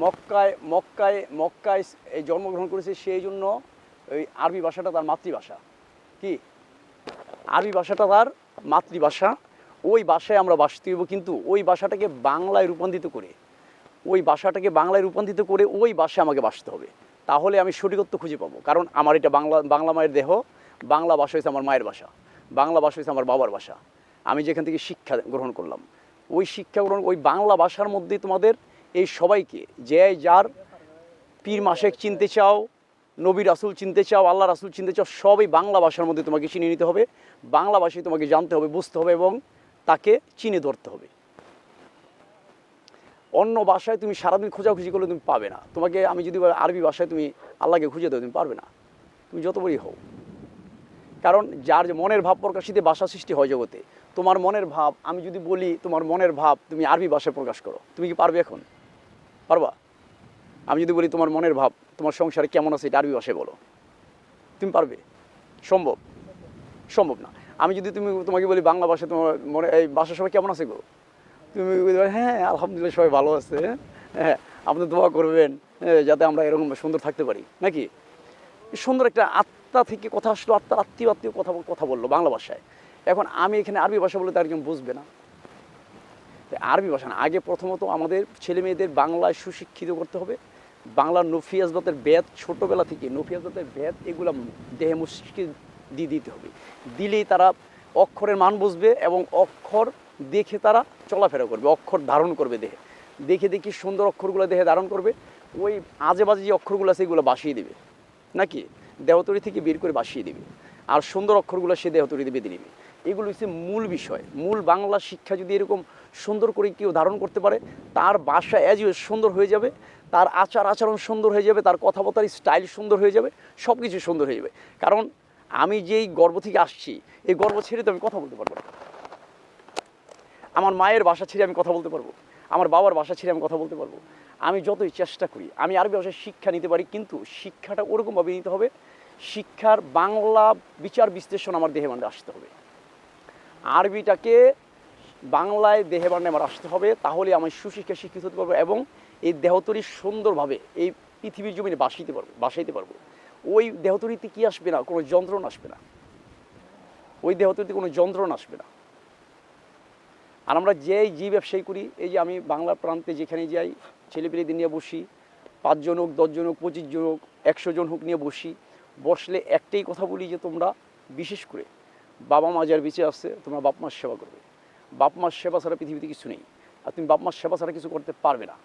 মক্কায় মক্কায় মক্কায় এই জন্মগ্রহণ করেছে সেই জন্য ওই আরবি ভাষাটা তার মাতৃভাষা। কি? আরবি ভাষাটা তার মাতৃভাষা। ওই ভাষায় আমরা বাসতে হইব, কিন্তু ওই ভাষাটাকে বাংলায় রূপান্তরিত করে, ওই ভাষাটাকে বাংলায় রূপান্তরিত করে ওই ভাষায় আমাকে বাসতে হবে। তাহলে আমি সঠিকত্ব খুঁজে পাবো, কারণ আমার এটা বাংলা বাংলা মায়ের দেহ, বাংলা ভাষা হয়েছে আমার মায়ের ভাষা, বাংলা ভাষা হয়েছে আমার বাবার ভাষা। আমি যেখান থেকে শিক্ষা গ্রহণ করলাম, ওই শিক্ষা গ্রহণ, ওই বাংলা ভাষার মধ্যেই তোমাদের এই সবাইকে, যে যার পীর মাসেক চিনতে চাও, নবী রাসুল চিনতে চাও, আল্লাহ রাসুল চিনতে চাও, সবই বাংলা ভাষার মধ্যে তোমাকে চিনে নিতে হবে। বাংলা ভাষায় তোমাকে জানতে হবে, বুঝতে হবে এবং তাকে চিনে ধরতে হবে। অন্য ভাষায় তুমি সারাদিন খোঁজাখুঁজি করলে তুমি পাবে না। তোমাকে আমি যদি আরবি ভাষায় তুমি আল্লাহকে খুঁজে দেবো তুমি পারবে না। তুমি যত বড়ই হও। কারণ যার যে মনের ভাব প্রকাশিতে, ভাষা সৃষ্টি হয় জগতে, তোমার মনের ভাব, আমি যদি বলি তোমার মনের ভাব, তুমি আরবি ভাষায় প্রকাশ করো। তুমি কি পারবে এখন? পারবা? আমি যদি বলি তোমার মনের ভাব তোমার সংসারে কেমন আছে এটা আরবি ভাষায় বলো। তুমি পারবে? সম্ভব? সম্ভব না। আমি যদি তুমি তোমাকে বলি বাংলা ভাষায় তোমার মনে এই ভাষা সবাই কেমন আছে গো? তুমি হ্যাঁ আলহামদুলিল্লাহ সবাই ভালো আছে হ্যাঁ আপনি দোয়া করবেন হ্যাঁ, যাতে আমরা এরকম সুন্দর থাকতে পারি। নাকি? সুন্দর একটা আত্মা থেকে কথা আসলো আত্মার আত্মীয় আত্মীয় কথা কথা বলল বাংলা ভাষায়। এখন আমি এখানে আরবি ভাষা বলে তার একজন বুঝবে না। আরবি ভাষা না, আগে প্রথমত আমাদের ছেলে মেয়েদের বাংলায় সুশিক্ষিত করতে হবে। বাংলার নফিয়াজদাতের বেদ ছোটোবেলা থেকে নফিয়াজদাতের বেদ এগুলো দেহে মস্তিষ্কে দিয়ে দিতে হবে। দিলেই তারা অক্ষরের মান বুঝবে এবং অক্ষর দেখে তারা চলাফেরা করবে, অক্ষর ধারণ করবে দেহে। দেখে দেখি সুন্দর অক্ষরগুলো দেহে ধারণ করবে, ওই আজে বাজে যে অক্ষরগুলো আছে এগুলো বাসিয়ে দেবে। নাকি? দেহতরি থেকে বের করে বাসিয়ে দেবে। আর সুন্দর অক্ষরগুলো সে দেহতরিতে বেঁধে নেবে। এগুলো হচ্ছে মূল বিষয়। মূল বাংলা শিক্ষা যদি এরকম সুন্দর করে কেউ ধারণ করতে পারে, তার বাসা অ্যাজ সুন্দর হয়ে যাবে, তার আচার আচরণ সুন্দর হয়ে যাবে, তার কথাবার্তার স্টাইল সুন্দর হয়ে যাবে সব কিছু সুন্দর হয়ে যাবে। কারণ আমি যেই গর্ব থেকে আসছি, এই গর্ব ছেড়ে তো আমি কথা বলতে পারব আমার মায়ের বাসা ছেড়ে আমি কথা বলতে পারব, আমার বাবার বাসা ছেড়ে আমি কথা বলতে পারব। আমি যতই চেষ্টা করি, আমি আরবি ভাষায় শিক্ষা নিতে পারি, কিন্তু শিক্ষাটা ওরকমভাবে নিতে হবে, শিক্ষার বাংলা বিচার বিশ্লেষণ আমার দেহে মানে আসতে হবে। আরবিটাকে বাংলায় দেহে বান্নে আমার আসতে হবে, তাহলে আমি সুশিক্ষা শিক্ষিত হতে পারব এবং এই দেহতরি সুন্দরভাবে এই পৃথিবীর জমিনে বাসাইতে পারব বাসাইতে পারব। ওই দেহতরিতে কি আসবে না? কোনো যন্ত্রণা আসবে না। ওই দেহতরিতে কোনো যন্ত্রণা আসবে না। আর আমরা যেই যে ব্যবসায়ী করি, এই যে আমি বাংলা প্রান্তে যেখানে যাই, ছেলেপেলেদের নিয়ে বসি, পাঁচজন হোক, দশজন হোক পঁচিশ জন হোক একশো জন হোক নিয়ে বসি, বসলে একটাই কথা বলি যে তোমরা বিশেষ করে বাবা মা যার বেঁচে আসছে তোমরা বাপ মার সেবা করবে। বাপ মার সেবা ছাড়া পৃথিবীতে কিছু নেই। আর তুমি বাপ মার সেবা ছাড়া কিছু করতে পারবে না।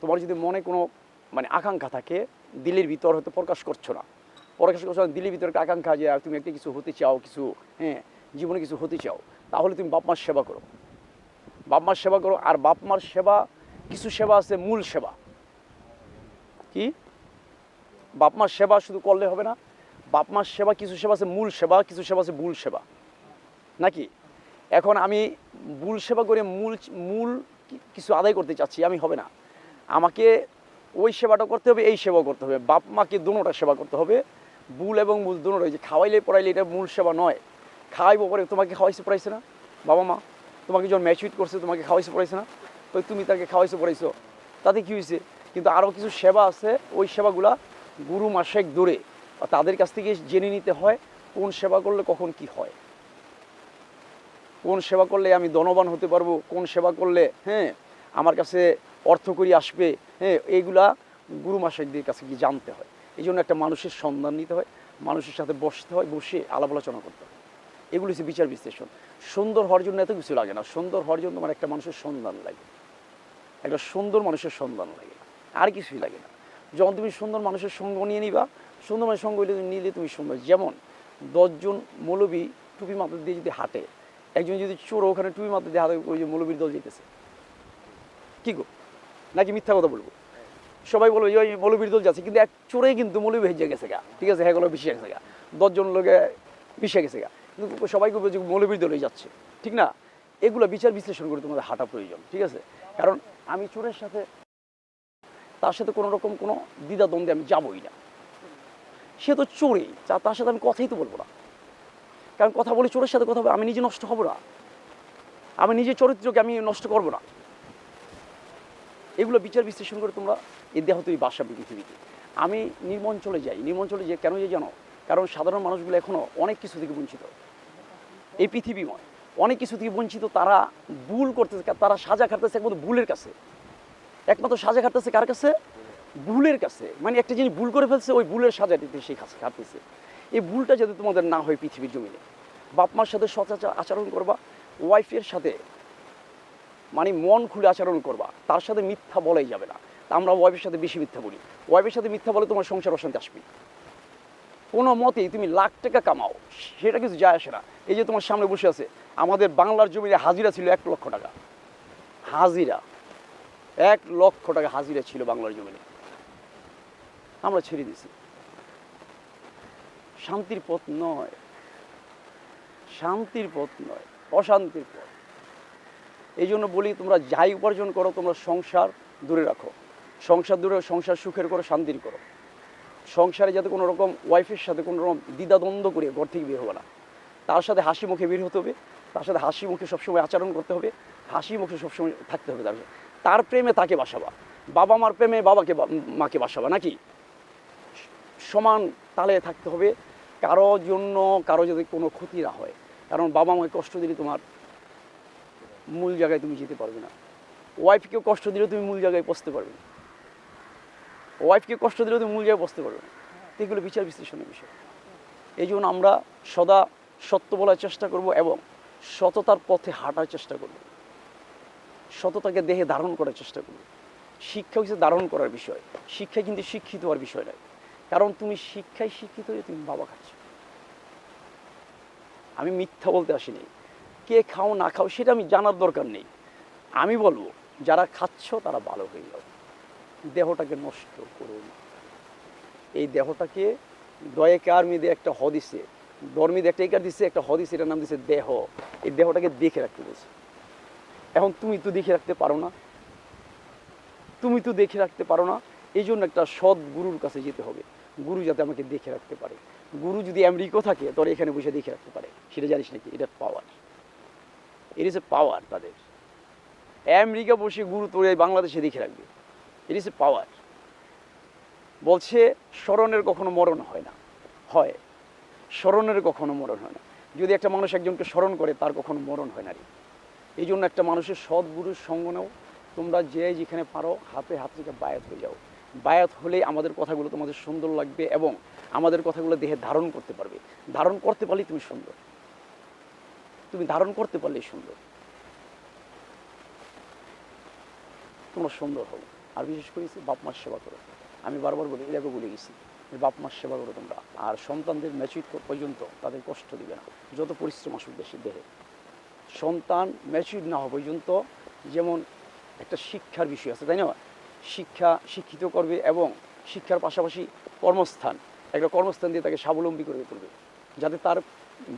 তোমার যদি মনে কোনো মানে আকাঙ্ক্ষা থাকে দিলের ভিতর হয়তো প্রকাশ করছ না। প্রকাশ করছ না দিলের ভিতরে আকাঙ্ক্ষা যে তুমি একটা কিছু হতে চাও, কিছু হ্যাঁ জীবনে কিছু হতে চাও, তাহলে তুমি বাপ মার সেবা করো। বাপ মার সেবা করো, আর বাপ মার সেবা, কিছু সেবা আছে মূল সেবা। কি? বাপ মার সেবা শুধু করলে হবে না। বাপ মার সেবা, কিছু সেবা আছে মূল সেবা, কিছু সেবা আছে ভুল সেবা। নাকি? এখন আমি ভুল সেবা করে মূল মূল কিছু আদায় করতে চাচ্ছি, আমি হবে না। আমাকে ওই সেবাটা করতে হবে, এই সেবা করতে হবে। বাপ মাকে দুটোটা সেবা করতে হবে। ভুল এবং মূল দুটোটা যে খাওয়াইলে পড়াইলে এটা মূল সেবা নয়। খাওয়াইবো পরে তোমাকে খাওয়াইছে পড়াইছে না? বাবা মা, তোমাকে যখন ম্যাচুইট করছে, তোমাকে খাওয়াইছে পড়াইছে না? তো তুমি তাকে খাওয়াইছে পড়াইছো। তাতে কী হয়েছে কিন্তু আরও কিছু সেবা আছে, ওই সেবাগুলা গুরু মাসেক দূরে। তাদের কাছ থেকে জেনে নিতে হয়, কোন সেবা করলে কখন কি হয়। কোন সেবা করলে আমি ধনবান হতে পারব? কোন সেবা করলে হ্যাঁ আমার কাছে অর্থ করি আসবে? হ্যাঁ এইগুলা গুরু মাসাইদের কাছে গিয়ে জানতে হয়। এই জন্য একটা মানুষের সন্ধান নিতে হয়, মানুষের সাথে বসতে হয়, বসে আলাপ আলোচনা করতে হয়। এগুলো হচ্ছে বিচার বিশ্লেষণ। সুন্দর হওয়ার জন্য এত কিছু লাগে না। সুন্দর হওয়ার জন্য আমার একটা মানুষের সন্ধান লাগে। একটা সুন্দর মানুষের সন্ধান লাগে। আর কিছুই লাগে না। যখন তুমি সুন্দর মানুষের সঙ্গ নিয়ে নিবা, সুন্দর মানুষের সঙ্গ নিলে তুমি সুন্দর। যেমন দশজন মৌলবী টুপি মাথা দিয়ে যদি হাঁটে একজন যদি চোর ওখানে মাথা দিয়ে হাতে ওই যে মৌলবীর দল যেতেছে কি গো? নাকি মিথ্যা কথা বলব? সবাই বলবে যে ওই মৌলবীর দল যাচ্ছে। কিন্তু এক চোরে কিন্তু মৌলবী ভেজে গেছে গা। ঠিক আছে হ্যাঁ মিশে গেছে গা। দশজন লোকে মিশে গেছে গা। কিন্তু সবাই বলবে যে মৌলবীর দলে যাচ্ছে। ঠিক না? এগুলো বিচার বিশ্লেষণ করে তোমাদের হাঁটা প্রয়োজন। ঠিক আছে? কারণ আমি চোরের সাথে, তার সাথে কোনো রকম কোনো দ্বিধা দ্বন্দ্বে আমি যাবই না। সে তো চোরই। তার সাথে আমি কথাই তো বলব না। কারণ কথা বলে চোরের সাথে কথা বলে আমি নিজে নষ্ট হব না। আমি নিজের চরিত্রকে আমি নষ্ট করব না। এগুলো বিচার বিশ্লেষণ করে তোমরা এই দেহ তৈরি বাসাবে পৃথিবীতে। আমি নির্মঞ্চলে যাই। নির্মঞ্চলে যাই কেন যে জানো? কারণ সাধারণ মানুষগুলো এখনও অনেক কিছু থেকে বঞ্চিত। এই পৃথিবীময়। অনেক কিছু থেকে বঞ্চিত তারা ভুল করতেছে। তারা সাজা খাটতেছে একমাত্র ভুলের কাছে। একমাত্র সাজা খাটতেছে কার কাছে? ভুলের কাছে। মানে একটা জিনিস ভুল করে ফেলছে, ওই ভুলের সাজা দিতে সেই কাছে খাটতেছে। এই ভুলটা যাতে তোমাদের না হয় পৃথিবীর জমিনে। বাপ মার সাথে সচাচার আচরণ করবা ওয়াইফের সাথে মানে মন খুলে আচরণ করবা, তার সাথে মিথ্যা বলাই যাবে না। আমরা ওয়াইফের সাথে বেশি মিথ্যা বলি। ওয়াইফের সাথে মিথ্যা বলে তোমার সংসার অশান্তি আসবে। কোনো মতেই তুমি লাখ টাকা কামাও, সেটা কিছু যায় আসে না। এই যে তোমার সামনে বসে আছে, আমাদের বাংলার জমিতে হাজিরা ছিল এক লক্ষ টাকা। হাজিরা। এক লক্ষ টাকা হাজিরা ছিল বাংলার জমিনে। আমরা ছেড়ে দিছি শান্তির পথ নয়। শান্তির পথ নয়, অশান্তির পথ। এই জন্য বলি, তোমরা যাই উপার্জন করো, তোমরা সংসার দূরে রাখো। সংসার দূরে, সংসার সুখের করো, শান্তির করো। সংসারে যাতে কোনো রকম ওয়াইফের সাথে কোনো রকম দ্বিধাদ্বন্দ্ব করে ঘর থেকে বের হবে না। তার সাথে হাসি মুখে বের হতে হবে, তার সাথে হাসি মুখে সবসময় আচরণ করতে হবে, হাসি মুখে সবসময় থাকতে হবে তার। তার প্রেমে তাকে বাসাবা। বাবা মার প্রেমে বাবাকে মাকে বাসাবা, নাকি? সমান তালে থাকতে হবে কারও জন্য কারও যদি কোনো ক্ষতি না হয়, কারণ বাবা মাকে কষ্ট দিলে তোমার মূল জায়গায় তুমি যেতে পারবে না। ওয়াইফকেও কষ্ট দিলে তুমি মূল জায়গায় বসতে পারবে না। ওয়াইফকে কষ্ট দিলে তুমি মূল জায়গায় বসতে পারবে না। এগুলো বিচার বিশ্লেষণের বিষয়। এই জন্য আমরা সদা সত্য বলার চেষ্টা করব এবং সততার পথে হাঁটার চেষ্টা করব। সততাকে দেহে ধারণ করার চেষ্টা করব। শিক্ষা হচ্ছে ধারণ করার বিষয়, শিক্ষা কিন্তু শিক্ষিত হওয়ার বিষয় নয়। কারণ তুমি শিক্ষায় শিক্ষিত হয়ে তুমি বাবা খাচ্ছ। আমি মিথ্যা বলতে আসিনি। কে খাও না খাও সেটা আমি জানার দরকার নেই। আমি বলব, যারা খাচ্ছ তারা ভালো হয়ে যাও। দেহটাকে নষ্ট করুন এই দেহটাকে দয়ে দয়েকার মেয়েদের একটা হদিসে ধর্মীদের একটা একার দিচ্ছে একটা হদিস, এটার নাম দিচ্ছে দেহ। এই দেহটাকে দেখে রাখতে বলছে। এখন তুমি তো দেখে রাখতে পারো না। তুমি তো দেখে রাখতে পারো না। এই জন্য একটা সৎ গুরুর কাছে যেতে হবে। গুরু যাতে আমাকে দেখে রাখতে পারে। গুরু যদি আমেরিকা থাকে তোর এখানে বসে দেখে রাখতে পারে। সেটা জানিস নাকি? এটা পাওয়ার এর ইস পাওয়ার তাদের। আমেরিকা বসে গুরু তোর বাংলাদেশে দেখে রাখবে। ইট ইস এ পাওয়ার বলছে, স্মরণের কখনো মরণ হয় না। হয়। স্মরণের কখনো মরণ হয় না। যদি একটা মানুষ একজনকে স্মরণ করে, তার কখনো মরণ হয় না রে। এই জন্য একটা মানুষের সৎ গুরুর সঙ্গ নাও। তোমরা যে যেখানে পারো, হাতে হাত থেকে বায়াত হয়ে যাও। বায়াত হলে আমাদের কথাগুলো তোমাদের সুন্দর লাগবে এবং আমাদের কথাগুলো দেহে ধারণ করতে পারবে। ধারণ করতে পারলেই তুমি সুন্দর। তুমি ধারণ করতে পারলেই সুন্দর। তোমরা সুন্দর হও। আর বিশেষ করে বাপ মার সেবা করো। আমি বারবার বলি এটাকে বলে গেছি বাপ মার সেবা করো তোমরা। আর সন্তানদের ম্যাচুইট পর্যন্ত তাদের কষ্ট দিবে না। যত পরিশ্রম আসুক দেশে, দেহে। সন্তান ম্যাচুইট না হওয়া পর্যন্ত যেমন একটা শিক্ষার বিষয় আছে, তাই না? শিক্ষা শিক্ষিত করবে এবং শিক্ষার পাশাপাশি কর্মস্থান, একটা কর্মস্থান দিয়ে তাকে স্বাবলম্বী করে তুলবে, যাতে তার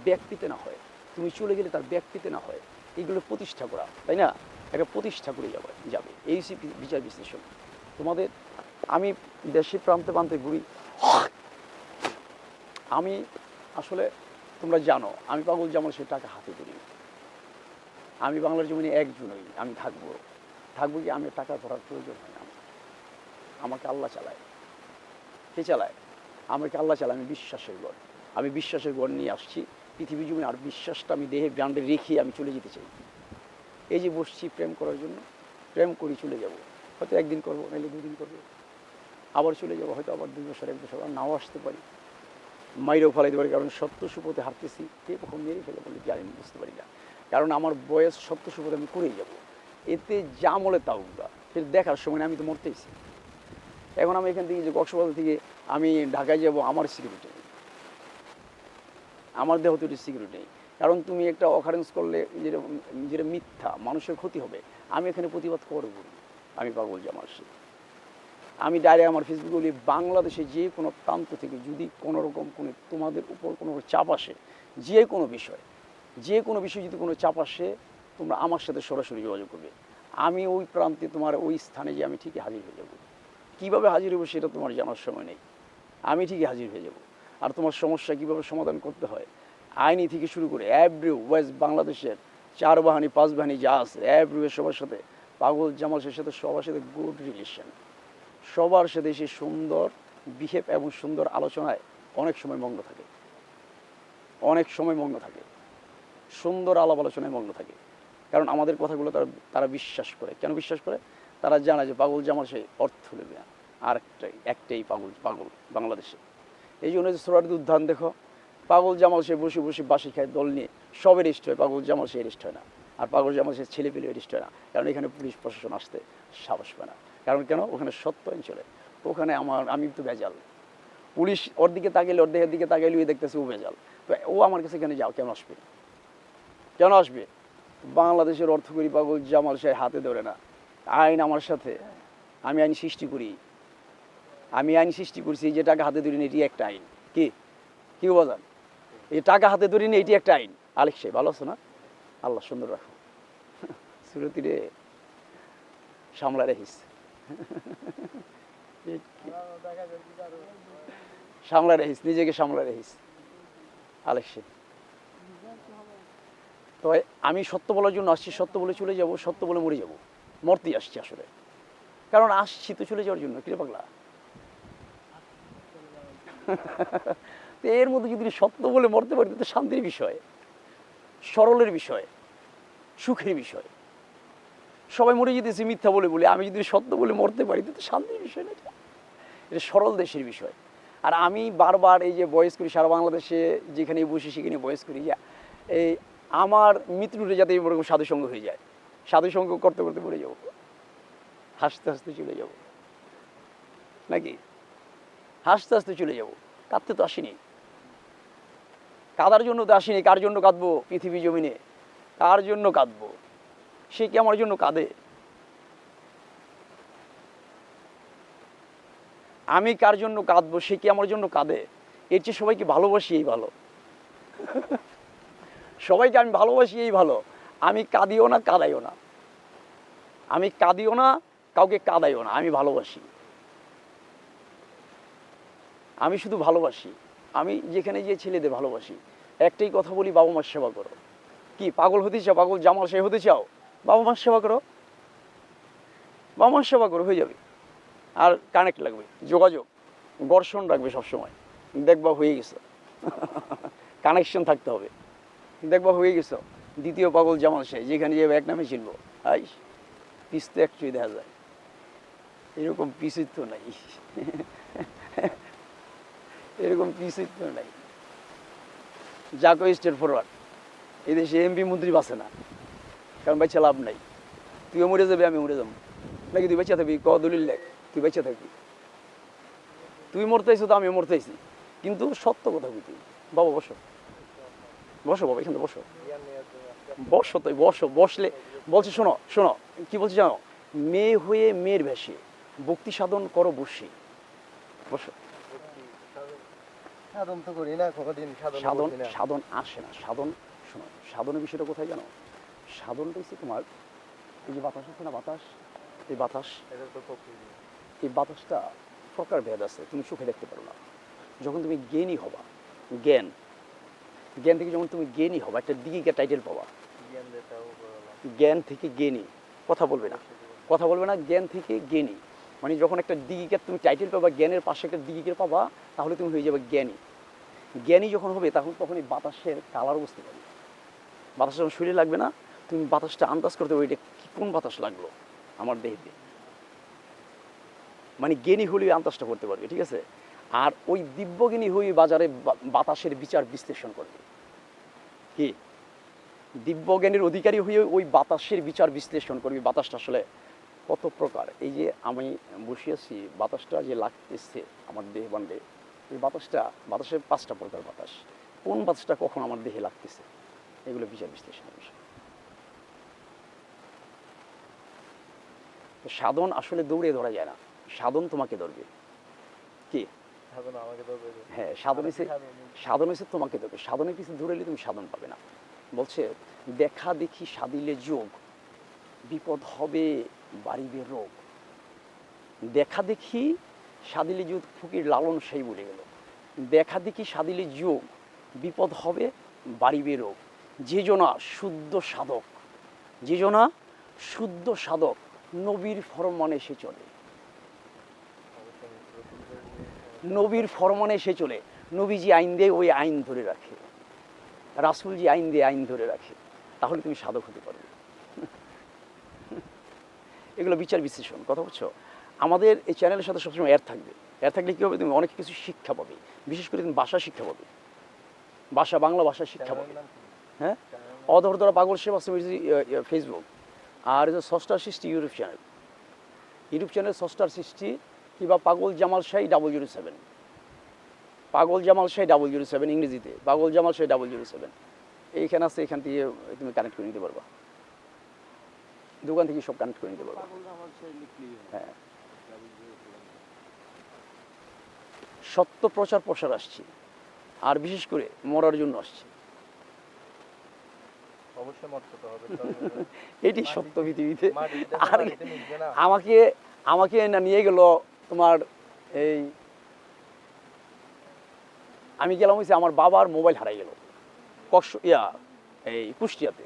ব্যক্তিতে না হয়, তুমি চলে গেলে তার ব্যক্তিতে না হয় এইগুলো প্রতিষ্ঠা করা, তাই না? একটা প্রতিষ্ঠা করে যাবে যাবে। এই সি বিচার বিশ্লেষণ। তোমাদের, আমি দেশের প্রান্তে প্রান্তে ঘুরি। আমি আসলে তোমরা জানো, আমি পাগল যেমন সে টাকা হাতে করি আমি বাংলার জমিনে একজনই আমি থাকব। থাকব কি? আমি টাকা ধরার প্রয়োজন হয় না। আমাকে আল্লাহ চালায়। কে চালায়? আমাকে আল্লাহ চালায়, আমি বিশ্বাসের গড় আমি বিশ্বাসের গড় নিয়ে আসছি। পৃথিবী জমি আর বিশ্বাসটা আমি দেহে ব্রান্ডে রেখে আমি চলে যেতে চাই। এই যে বসছি প্রেম করার জন্য, প্রেম করি চলে যাব। হয়তো একদিন করব, নাহলে দুদিন করব। আবার চলে যাব, হয়তো আবার দুই বছর, এক বছর আর নাও আসতে পারি। মাইরেও ফেলাইতে পারি, কারণ সত্য সুপথে হারতেছি কে কখন মেরে ফেলে বলে আমি বুঝতে পারি না। কারণ আমার বয়স সত্য সুপথে আমি করেই যাব। এতে যা মলে তাও সেটা দেখার সময় আমি তো মরতেইছি এখন আমি এখান থেকে যে কক্সবাজার থেকে আমি ঢাকায় যাব, আমার সিকিউরিটি আমার দেহ তৈরি সিকিউরিটি কারণ তুমি একটা অকারেন্স করলে যেটা যেটা মিথ্যা, মানুষের ক্ষতি হবে। আমি এখানে প্রতিবাদ করব আমি পাগল জামার সে। আমি ডাইরেক্ট আমার ফেসবুকে বলি, বাংলাদেশে যে কোনো প্রান্ত থেকে যদি কোনো রকম কোনো তোমাদের উপর কোনো চাপ আসে, যে কোনো বিষয়, যে কোনো বিষয়ে যদি কোনো চাপ আসে, তোমরা আমার সাথে সরাসরি যোগাযোগ করবে। আমি ওই প্রান্তে তোমার ওই স্থানে যে আমি ঠিকই হাজির হয়ে যাব। কীভাবে হাজির হব সেটা তোমার জানার সময় নেই। আমি ঠিকই হাজির হয়ে যাব। আর তোমার সমস্যা কীভাবে সমাধান করতে হয়? আইনি থেকে শুরু করে এভরি ওয়েস্ট বাংলাদেশের চার বাহিনী পাঁচ বাহিনী যা আছে এভরি সবার সাথে, পাগল জামাল শের সাথে, সবার সাথে গুড রিলেশন সবার সাথে সে সুন্দর বিহেভ এবং সুন্দর আলোচনায় অনেক সময় মগ্ন থাকে। অনেক সময় মগ্ন থাকে। সুন্দর আলাপ আলোচনায় মগ্ন থাকে। কারণ আমাদের কথাগুলো তারা তারা বিশ্বাস করে। কেন বিশ্বাস করে? তারা জানে যে পাগল জামাল সেই অর্থ নেবে। আর একটাই একটাই পাগল পাগল বাংলাদেশে। এই জন্য যে সোরার উদ্যান দেখো, পাগল জামাল সে বসে বসে বাসি খায়, দল নিয়ে সবের ইষ্ট হয়, পাগল জামাল সে ইষ্ট হয় না। আর পাগল জামাল সে ছেলে পেলে ইষ্ট হয় না, কারণ এখানে পুলিশ প্রশাসন আসতে সাহস পায় না। কারণ কেন? ওখানে সত্য অঞ্চলে ওখানে আমার, আমি তো ভেজাল। পুলিশ ওর দিকে তাকাইলে, ওর দেহের দিকে তাকাইলে ওই দেখতেছে ও বেজাল তো ও আমার কাছে এখানে যাও? কেন আসবে? কেন আসবে? বাংলাদেশের অর্থকরী পাগল জামাল সে হাতে ধরে না। আইন আমার সাথে। আমি আইন সৃষ্টি করি। আমি আইন সৃষ্টি করছি যে টাকা হাতে ধরিনি, এটি একটা আইন। কি? কি বাজান এই টাকা হাতে ধরি না এটি একটা আইন। আলেক সাহেব, ভালো আছো না? আল্লাহ সুন্দর রাখো সুরতি রে সামলা রাখিস সামলা রাখিস নিজেকে সামলা রাখিস আলেক সাহেব। তো আমি সত্য বলার জন্য আসছি, সত্য বলে চলে যাব, সত্য বলে মরে যাব। মরতেই আসছি আসলে। কারণ আসছি তো চলে যাওয়ার জন্য কিরে পাগলা? তো এর মধ্যে যদি সত্য বলে মরতে পারি তো শান্তির বিষয়, সরলের বিষয়, সুখের বিষয়। সবাই মরে যেতেছে মিথ্যা বলে বলে, আমি যদি সত্য বলে মরতে পারি তো শান্তির বিষয় না এটা? সরল দেশের বিষয়। আর আমি বারবার এই যে বয়স করি, সারা বাংলাদেশে যেখানে বসে সেখানে বয়স করি যা এই আমার মৃত্যুটা যাতে এরকম সাধুসঙ্গ হয়ে যায়। সাধুসঙ্গ করতে করতে পড়ে যাব। হাসতে হাসতে চলে যাব। নাকি? হাসতে হাসতে চলে যাব। কাঁদতে তো আসিনি। কাদার জন্য তো আসিনি, কার জন্য কাঁদবো পৃথিবী জমিনে? কার জন্য কাঁদবো? সে কি আমার জন্য কাঁদে? আমি কার জন্য কাঁদবো, সে কি আমার জন্য কাঁদে? এর চেয়ে সবাইকে ভালোবাসি এই ভালো। সবাইকে আমি ভালোবাসি এই ভালো। আমি কাঁদিও না, কাঁদাইও না। আমি কাঁদিও না, কাউকে কাঁদাইও না। আমি ভালোবাসি। আমি শুধু ভালোবাসি। আমি যেখানে গিয়ে ছেলেদের ভালোবাসি। একটাই কথা বলি, বাবা মার সেবা করো। কি, পাগল হতে চাও? পাগল জামাল সে হতে চাও? বাবা মার সেবা করো। বাবা মার সেবা করো, হয়ে যাবে। আর কানেক্ট লাগবে, যোগাযোগ, ঘর্ষণ রাখবে সবসময়। দেখবা হয়ে গেছে। কানেকশন থাকতে হবে। দেখবা হয়ে গেছো। দ্বিতীয় পাগল জামাল সে যেখানে যাবে এক নামে চিনবো আই পিস তো একচুই দেখা যায়। এরকম পিসের তো নাই। এরকম পিসের তো নাই। যাকো স্টেট ফরওয়ার্ড। এই দেশে এমপি মন্ত্রী বাসে না। কারণ বাচ্চা লাভ নাই। তুইও মরে যাবে আমি মরে যাব। নাকি তুই বাচ্চা থাকবি? ক দলিল লেখ তুই বাচ্চা থাকবি। তুই মরতেইছো তো আমিও মরতে মরতেইছি কিন্তু সত্য কথা তুই? বাবা, বসো। বসো বাবা, এখানে বসো। বসো তুই বসো বসলে বলছে শোনো শোনো কি বলছি জানো? মেয়ে হয়ে মেয়ের বেশে ভক্তি সাধন করো বসে। বসো। সাধন তো করি না কোনোদিন সাধন সাধন আসে না সাধন শোনো সাধনের বিষয়টা কোথায় জানো? সাধনটা হচ্ছে তোমার এই যে বাতাস আছে না বাতাস? এই বাতাস তো। এই বাতাসটা প্রকার ভেদ আছে তুমি চোখে দেখতে পারো না। যখন তুমি জ্ঞানী হবা জ্ঞান জ্ঞান থেকে যখন তুমি জ্ঞানী হবা একটা দিকে টাইটেল পাবা। জ্ঞান থেকে জ্ঞানী। কথা বলবে না। কথা বলবে না, জ্ঞান থেকে জ্ঞানী। মানে যখন একটা দিগিকে তুমি টাইটেল পাবা, জ্ঞানের পাশে একটা দিগিকে পাবা, তাহলে তুমি হয়ে যাবে জ্ঞানী। জ্ঞানী যখন হবে তখন তখন এই বাতাসের কালার বুঝতে পারবে। বাতাস যখন শরীরে লাগবে না, তুমি বাতাসটা আন্দাজ করতে পারবে, এটা কোন বাতাস লাগল আমার দেহেতে। মানে জ্ঞানী হলেই আন্দাজটা করতে পারবে, ঠিক আছে? আর ওই দিব্যজ্ঞানী হয়ে বাজারে বাতাসের বিচার বিশ্লেষণ করবে। কি? দিব্যজ্ঞানের অধিকারী হয়ে ওই বাতাসের বিচার বিশ্লেষণ করবি। বাতাসটা আসলে কত প্রকার? এই যে আমি বসে আছি বাতাসটা যে লাগতেছে আমার দেহ বান্ডে এই বাতাসটা বাতাসের পাঁচটা প্রকার বাতাস। কোন বাতাসটা কখন আমার দেহে লাগতেছে? এগুলো বিচার বিশ্লেষণের বিষয় সাধন আসলে দৌড়ে ধরা যায় না। সাধন তোমাকে ধরবে। কি। হ্যাঁ সাধন হচ্ছে সাধন। হচ্ছে তোমাকে ধরবে। সাধনের কিছু এলে তুমি সাধন পাবে না। বলছে, দেখা দেখি সাদিলে যোগ, বিপদ হবে বাড়িবে রোগ। দেখা দেখি সাদিলে যোগ, ফকির লালন সেই বলে গেল। দেখা দেখি সাদিলে যোগ, বিপদ হবে বাড়িবে রোগ। যে জনা শুদ্ধ সাধক, যে জনা শুদ্ধ সাধক, নবীর ফরমানে সে চলে। নবীর ফরমানে সে চলে। নবীজি আইন দিয়ে, ওই আইন ধরে রাখে। রাসুল যে আইন দিয়ে আইন ধরে রাখে, তাহলে তুমি সাধক হতে পারবে। এগুলো বিচার বিশ্লেষণ, কথা বলছো? আমাদের এই চ্যানেলের সাথে সবসময় অ্যাড থাকবে। অ্যাড থাকলে কী হবে? তুমি অনেক কিছু শিক্ষা পাবে। বিশেষ করে তুমি ভাষা শিক্ষা পাবে। ভাষা, বাংলা ভাষা শিক্ষা পাবে? হ্যাঁ? অধর ধরা পাগল সেবা ফেসবুক আর যে ষষ্ঠার সৃষ্টি ইউটিউব চ্যানেল। ইউটিউব চ্যানেল ষষ্ঠার সৃষ্টি কিংবা পাগল Jamal Shahi double zero seven পাগল জামাল সেই ডাবল জিরো সেভেন ইংরেজিতে পাগল জামাল সেই ডাবল জিরো সেভেন এইখানে আছে এখান থেকে তুমি কানেক্ট করে নিতে পারবা। দোকান থেকে সব কানেক্ট করে নিতে পারবা। হ্যাঁ। সত্য প্রচার প্রসার আসছে। আর বিশেষ করে মরার জন্য আসছে। এটি সত্য পৃথিবীতে। আর। আমাকে আমাকে না নিয়ে গেল তোমার এই আমি গেলাম হয়েছে আমার বাবার মোবাইল হারাই গেল। কষ ইয়া, এই কুষ্টিয়াতে।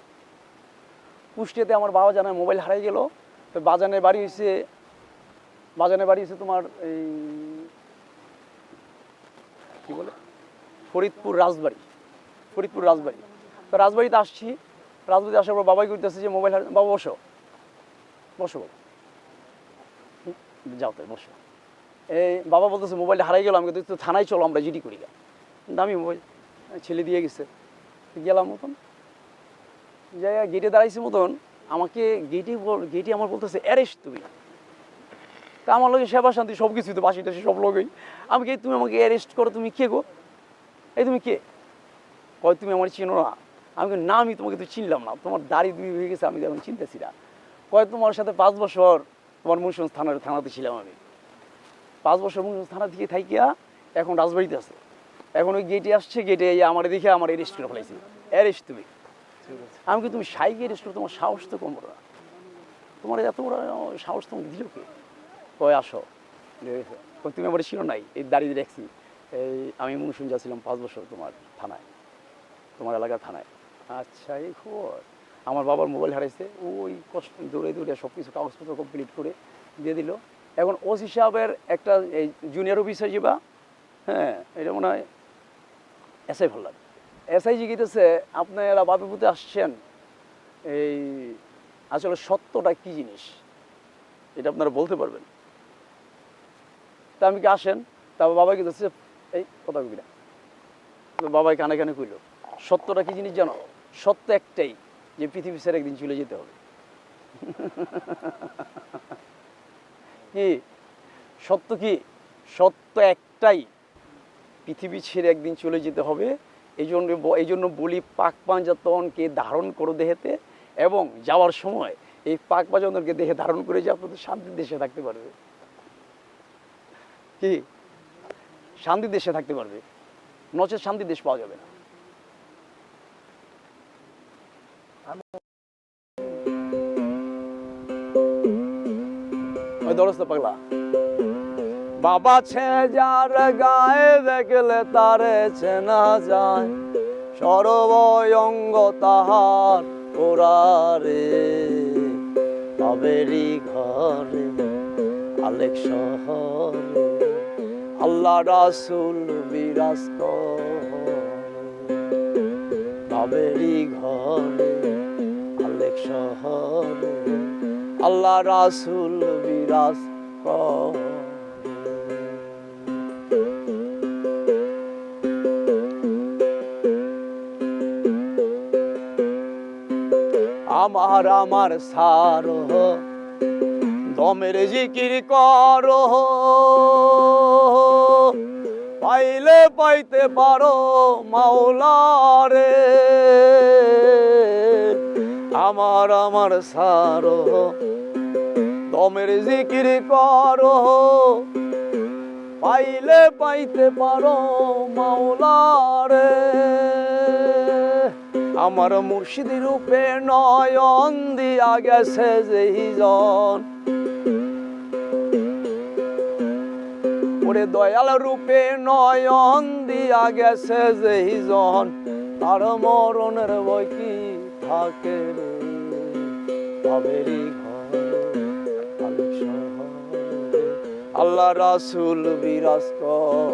কুষ্টিয়াতে আমার বাবা জানায় মোবাইল হারাই গেল। তো বাজানের বাড়ি হয়েছে বাজানের বাড়ি হয়েছে তোমার এই কি বলে? ফরিদপুর রাজবাড়ি। ফরিদপুর রাজবাড়ি। তো রাজবাড়িতে আসছি। রাজবাড়িতে আসার পর বাবাই করতেছে যে মোবাইল বাবা, বসো। বসো বাবা। যাও তাই, বসো। এই বাবা বলতেছে মোবাইলটা হারাই গেল। আমি তো থানায় চলো, আমরা জিডি করি গা। দামি মোবাইল। ছেলে দিয়ে গেছে। গেলাম মতন। যাই গেটে দাঁড়াইছি মতন, আমাকে গেটে গেটে আমার বলতেছে অ্যারেস্ট তুমি তা আমার লোকের সেবা শান্তি সব কিছুই তো, বাসি টাসি সব লোকই আমি কি তুমি আমাকে অ্যারেস্ট করো, তুমি কে গো? এই তুমি কে? কয়, তুমি আমার চিনো না। আমি না, আমি তোমাকে তো চিনলাম না। তোমার দাড়ি দুই হয়ে গেছে, আমি এখন চিনতেছি না। কয়, তোমার সাথে পাঁচ বছর তোমার মুন্সিগঞ্জ থানার থানাতে ছিলাম আমি। পাঁচ বছর মুন্সিগঞ্জ থানা থেকে থাইকিয়া এখন রাজবাড়িতে আছে। এখন ওই গেটে আসছে গেটে আমার দেখে আমার অ্যারেস্ট করে ফেলাইছি। অ্যারেস্ট তুমি। আমি কি তুমি সাইকে অ্যারেস্ট করো তোমার সাহস তো কম না। তোমার এত বড় সাহস তোমাকে দিল কে? কয়, আসো। তুমি আমার ছিল নাই? এই দাঁড়িয়ে দেখছি। এই আমি মুন্সিগঞ্জ যাচ্ছিলাম পাঁচ বছর তোমার থানায়, তোমার এলাকার থানায়। আচ্ছা এই খবর। আমার বাবার মোবাইল হারাইছে, ওই কষ্ট দৌড়ে দৌড়ে সব কিছু কাগজপত্র কমপ্লিট করে দিয়ে দিল। এখন ওসি সাহেবের একটা, এই জুনিয়র অফিসার যাবা হ্যাঁ এটা মনে হয় এসআই ভাল্লার এসআই জিজ্ঞেসে আপনারা বাবুপুতে আসছেন, এই আসলে সত্যটা কি জিনিস? এটা আপনারা বলতে পারবেন। তা আমি কি আসেন? তারপর বাবা কি এই কথা কবি না। বাবাই কানে কানে কইল, সত্যটা কি জিনিস জানো? সত্য একটাই, যে পৃথিবী ছেড়ে একদিন চলে যেতে হবে। কি? সত্য কি? সত্য একটাই পৃথিবী ছেড়ে একদিন চলে যেতে হবে। এই জন্য এই জন্য বলি পাক পাঞ্জাতনকে ধারণ করো দেহেতে এবং যাওয়ার সময় এই পাক পাঞ্জাতনকে দেহে ধারণ করে যাও তো শান্তির দেশে থাকতে পারবে। কি? শান্তির দেশে থাকতে পারবে। নচেত শান্তির দেশ পাওয়া যাবে না। দরস্ত পাগলা। বাবা ছে যার গায়ে দেখলে তারে চেনা যায়। সর্বঙ্গ তাহার ওরারে বাবেরি ঘরে, আলেক শহরে, আল্লাহ রাসুল বিরাজ বাবেরি ঘরে, আলেক শহরে, আল্লাহ রাসুল বিরাজ করে। আমার আমার সার। দমের জিকির কর। পাইলে পাইতে পারো মাওলারে আমার আমার সার। দমের জিকির করো। পাইলে পাইতে পারো মাওলারে আমার মুর্শিদ রূপে নয়ন দিয়া গেছে যেই জন ওরে দয়াল রূপে নয়ন দিয়া গেছে যেই জন তার মরণের বই কি থাকে আল্লাহ রাসুল বিরাজ করে।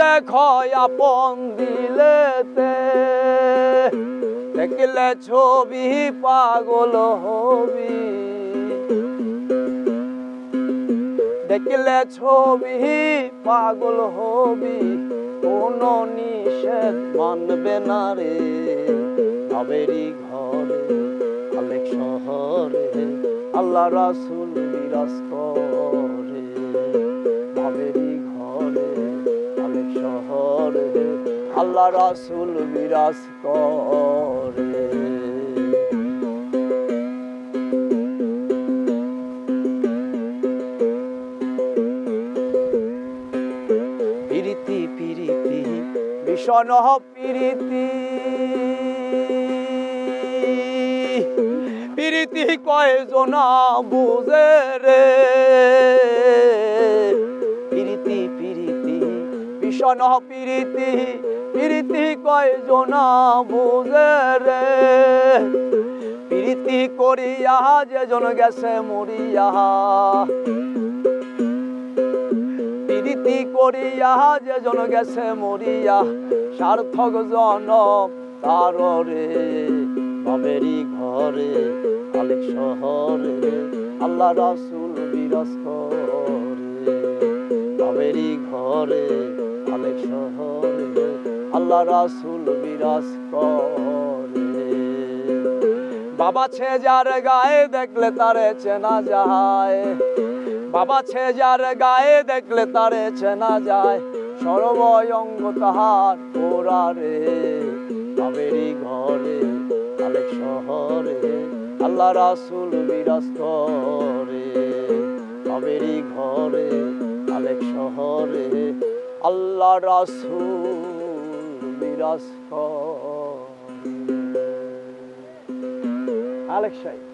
দেখ, আপন দেখলে ছবি পাগল হবি। দেখলে ছবি পাগল হবি, কোন নিষেধ মানবে না রে। আবেরি ঘরে আলেক শহরে, আল্লাহ রাসুল বিরাজ করে। আল্লাহ রাসুল বিরাজ করে। পিরিতি পিরিতি, ভীষণ পিরিতি। পিরিতি কয়জনা বুঝে রে। পিরিতি পিরিতি, ভীষণ পিরিতি। পিরিতি কয়জনা বুঝে রে? পিরিতি করিয়া যেজন গেছে মরিয়া। প্রীতি করিয়া যে জন গেছে মরিয়া, সার্থক জন তার রে। বাবেরি ঘরে আলেক শহরে, আল্লাহ রাসুল বিরাজ করে বাবেরি ঘরে আলেক শহরে। আল্লাহ রাসুল বিরাজ করে। বাবা ছে যার গায়ে দেখলে তারে চেনা যায়। বাবা ছে যার গায়ে দেখলে তারে চেনা যায়। সর্বয়ঙ্গ তাহার ওরা রে বাবেরি ঘরে আলেক শহরে। আল্লাহ রাসুল বিরাজ করে বাবেরি ঘরে আলেক শহরে। আল্লাহ রাসুল বিরাজ করে আলেক সাহেব